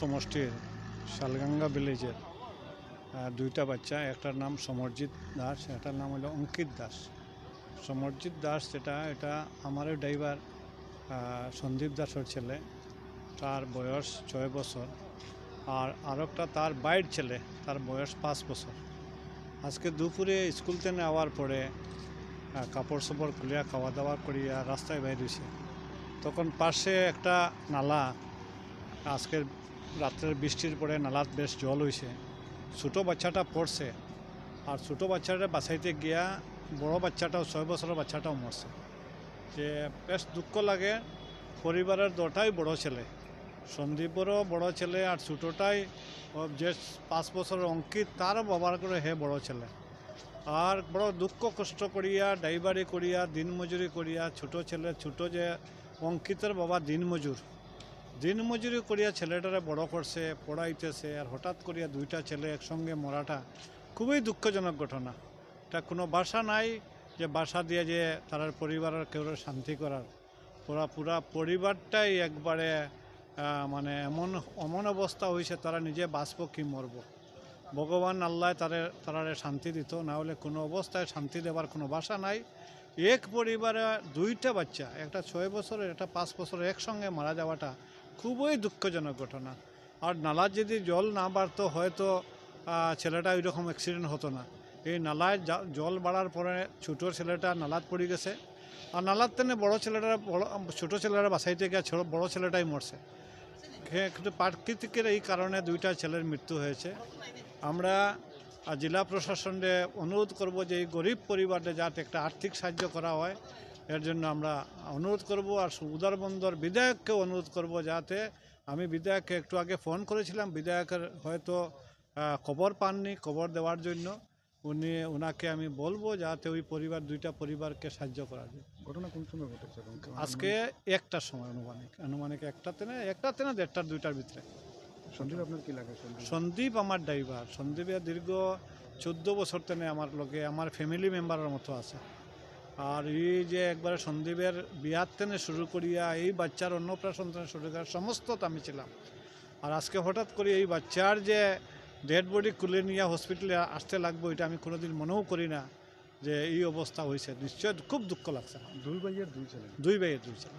সমষ্টির শালগাঙ্গা ভিলেজের দুইটা বাচ্চা, একটার নাম সমরজিৎ দাস, একটার নাম হলো অঙ্কিত দাস। সমরজিৎ দাস যেটা, এটা আমারও ড্রাইভার সন্দীপ দাসের ছেলে। তার বয়স ছয় বছর। আর আরেকটা তার বাইর ছেলে, তার বয়স পাঁচ বছর। আজকে দুপুরে স্কুল থেকে আওয়ার পরে কাপড় সাপড় খুলিয়া খাওয়া দাওয়া করিয়া রাস্তায় বাইর হয়েছে তখন পাশে একটা নালা, আজকের রাত্রের বৃষ্টির পরে নালাত বেশ জল হয়েছে ছোটো বাচ্চাটা পড়ছে আর ছোটো বাচ্চাটা বাঁচাইতে গিয়া বড় বাচ্চাটাও, ছয় বছরের বাচ্চাটাও মরছে। যে বেশ দুঃখ লাগে, পরিবারের দটাই বড় ছেলে। সন্দীপেরও বড় ছেলে আর ছোটোটাই যে পাঁচ বছরের অঙ্কিত, তারও বাবার করে হে বড় ছেলে। আর বড় দুঃখ কষ্ট করিয়া ড্রাইভারি করিয়া, দিনমজুরি করিয়া, ছোট ছেলে, ছোট যে অঙ্কিতের বাবা দিনমজুর। দিনমজুরি করিয়া ছেলেটারে বড় করছে, পড়াইতেছে, আর হঠাৎ করিয়া দুইটা ছেলে একসঙ্গে মরাটা খুবই দুঃখজনক ঘটনা। এটা কোনো বাসা নাই যে বাসা দিয়ে যে তার পরিবারের কেউ শান্তি করার। পুরা পুরা পরিবারটাই একবারে মানে এমন এমন অবস্থা হয়েছে তারা নিজে বাঁচব কি মরব। ভগবান আল্লাহ তারে, তারারে শান্তি দিত না হলে কোনো অবস্থায় শান্তি দেওয়ার কোনো বাসা নাই। এক পরিবারে দুইটা বাচ্চা, একটা ছয় বছরের, একটা পাঁচ বছরের একসঙ্গে মারা যাওয়াটা খুবই দুঃখজনক ঘটনা। আর নালার যদি জল না বাড়তো, হয়তো ছেলেটা ওই রকম অ্যাক্সিডেন্ট হতো না। এই নালায় জল বাড়ার পরে ছোটো ছেলেটা নালাত পড়ে গেছে। আর নালার তেনে বড় ছেলেটা, বড়, ছোটো ছেলেরা বাঁচাইতে গিয়ে বড় ছেলেটাই মরছে। কিন্তু প্রাকৃতিকের এই কারণে দুইটা ছেলের মৃত্যু হয়েছে। আমরা জেলা প্রশাসনে অনুরোধ করব যে এই গরিব পরিবারে যাতে একটা আর্থিক সাহায্য করা হয়। এর জন্য আমরা অনুরোধ করব আর উদারবন্দর বিধায়ককেও অনুরোধ করব যাতে আমি বিধায়ককে একটু আগে ফোন করেছিলাম। বিধায়কের হয়তো খবর পাননি খবর দেওয়ার জন্য। উনি ওনাকে আমি বলব যাতে ওই পরিবার দুইটা পরিবারকে সাহায্য করা যায়। ঘটনা কোন সময় ঘটেছে? আজকে একটার সময় আনুমানিক আনুমানিক একটাতে না একটাতে না দেড়টার দুইটার ভিতরে। সন্দীপ আপনার কি লাগে সন্দীপ? সন্দীপ আমার ড্রাইভার। সন্দীপের দীর্ঘ চোদ্দ বছর তেনে আমার লগে আমার ফ্যামিলি মেম্বারের মতো আছে। আর এই যে একবার সন্দীপের বিয়ার থেকে শুরু করিয়া এই বাচ্চার অন্নপ্রাশন থেকে শুরু করা সমস্ত আমি ছিলাম। আর আজকে হঠাৎ করে এই বাচ্চার যে ডেড বডি খুলে নিয়ে হসপিটালে আসতে লাগবে এটা আমি কোনোদিন মনেও করি না যে এই অবস্থা হয়েছে। নিশ্চয় খুব দুঃখ লাগছে দুই ভাইয়ের দুই ছেলে। দুই ভাইয়ের দুই ছেলে।